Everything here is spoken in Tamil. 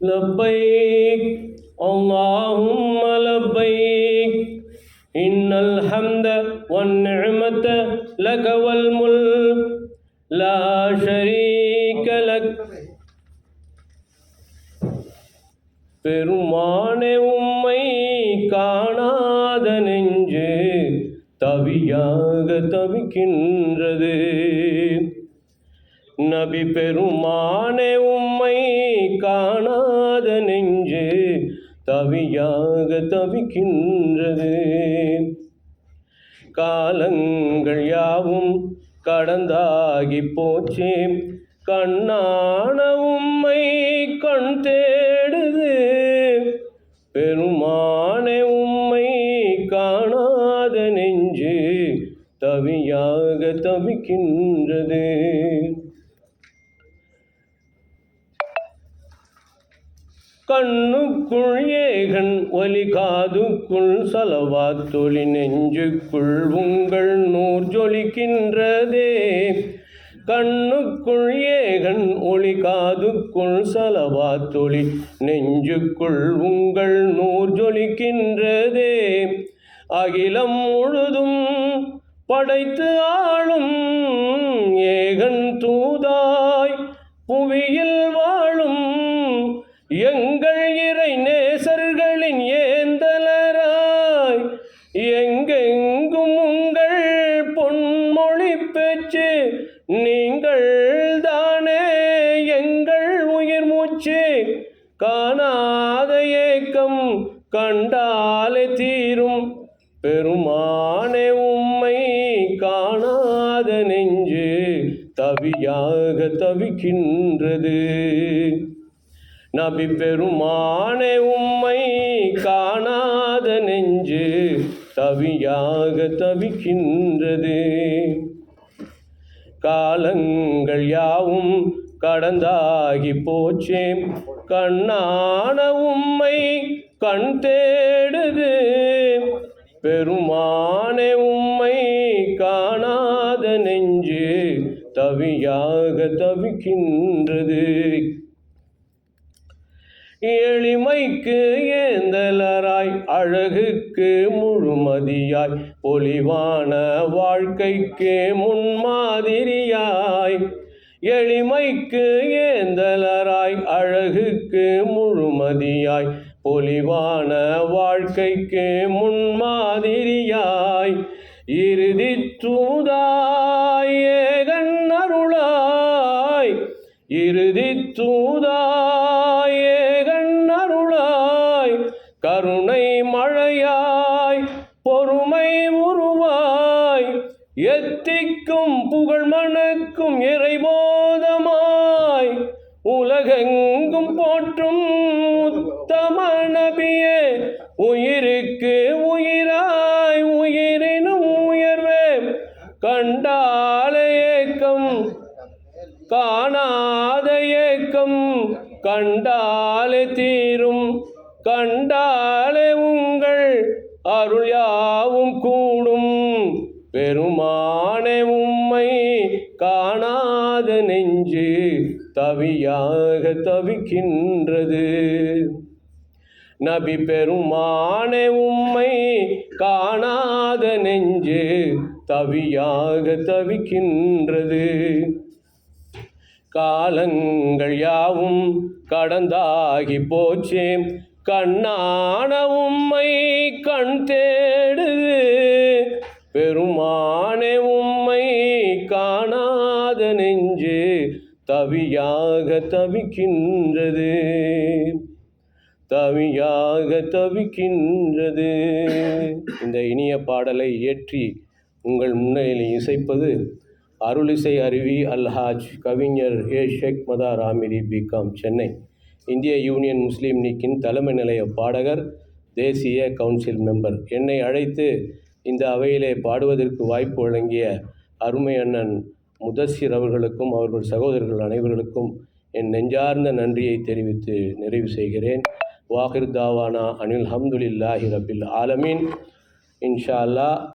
لبيك اللهم لبيك إن الحمد والنعمة لك والملك لا شريك لك பெருமானே உம்மை காணாத நெஞ்சு தவியாக தவிக்கின்றது நபி பெருமானே உம்மை காணாத நெஞ்சு தவியாக தவிக்கின்றது. காலங்கள் யாவும் கடந்தாகி போச்சு கண்ணான உம்மை கண் தேடுது. பெருமானே உம்மை காணாத நெஞ்சு தவியாக தவிக்கின்றது. கண்ணுக்குள் ஏகன் ஒலி காதுக்குள் சலவா தொழி நெஞ்சுக்குள் உங்கள் நூர் ஜொலிக்கின்றதே. கண்ணுக்குள் ஏகன் ஒளி காதுக்குள் சலவா தொழி நெஞ்சுக்குள் உங்கள் நூர் ஜொலிக்கின்றதே. அகிலம் முழுதும் படைத்து ஆளும் ஏகன் தூதாய் புவியில் வாழும் எங் பேச்சு. நீங்கள் தானே எங்கள் உயிர் மூச்சு. காணாத ஏக்கம் கண்டாலே தீரும். பெருமானே உம்மை காணாத நெஞ்சு தவியாக தவிக்கின்றது. நபி பெருமானே உம்மை காணாத நெஞ்சு தவியாக தவிக்கின்றது. காலங்கள் யாவும் கடந்தாகி போச்சே. கண்ணான உம்மை கண் தேடுது. பெருமானே உம்மை காணாத நெஞ்சு தவியாக தவிக்கின்றது. எளிமைக்கு ஏந்தலராய் அழகுக்கு முழுமதியாய் பொலிவான வாழ்க்கைக்கு முன்மாதிரியாய். எளிமைக்கு ஏந்தலராய் அழகுக்கு முழுமதியாய் பொலிவான வாழ்க்கைக்கு முன்மாதிரியாய். இறுதி தூதாய் ஏகன் அருளாய். இறுதி தூதாய் கருணை மழையாய் பொறுமை உருவாய். எத்திக்கும் புகழ் மணக்கும் இறைபோதமாய். உலகெங்கும் போற்றும் உத்தம நபியே உயிருக்கு உயிராய் உயிரினும் உயர்வே கண்டால ஏக்கம் காணாத ஏக்கம் கண்டாலே தீரும். கண்டாலே உங்கள் அருள் யாவும் கூடும். பெருமானே உம்மை காணாத நெஞ்சு தவியாக தவிக்கின்றது. நபி பெருமானே உம்மை காணாத நெஞ்சு தவியாக தவிக்கின்றது. காலங்கள் யாவும் கடந்தாகி போச்சே கண்ணான உம்மை கண் தேடுது. பெருமானே உம்மை காணாத நெஞ்சு தவியாக தவிக்கின்றது. தவியாக தவிக்கின்றது. இந்த இனிய பாடலை இயற்றி உங்கள் முன்னிலையில் இசைப்பது அருளிசை அருவி அல்ஹாஜ் கவிஞர் A Sheikh Madar Aamiri B Com Chennai. இந்திய யூனியன் முஸ்லீம் லீக்கின் தலைமை நிலைய பாடகர் தேசிய கவுன்சில் மெம்பர். என்னை அழைத்து இந்த அவையிலே பாடுவதற்கு வாய்ப்பு வழங்கிய அருமை அண்ணன் முதசிர் அவர்களுக்கும் அவர்கள் சகோதரர்கள் அனைவர்களுக்கும் என் நெஞ்சார்ந்த நன்றியை தெரிவித்து நிறைவு செய்கிறேன். வாஹிர் தாவானா அனில் ஹம்துலில்லாஹி ரபில் ஆலமீன். இன்ஷா அல்லா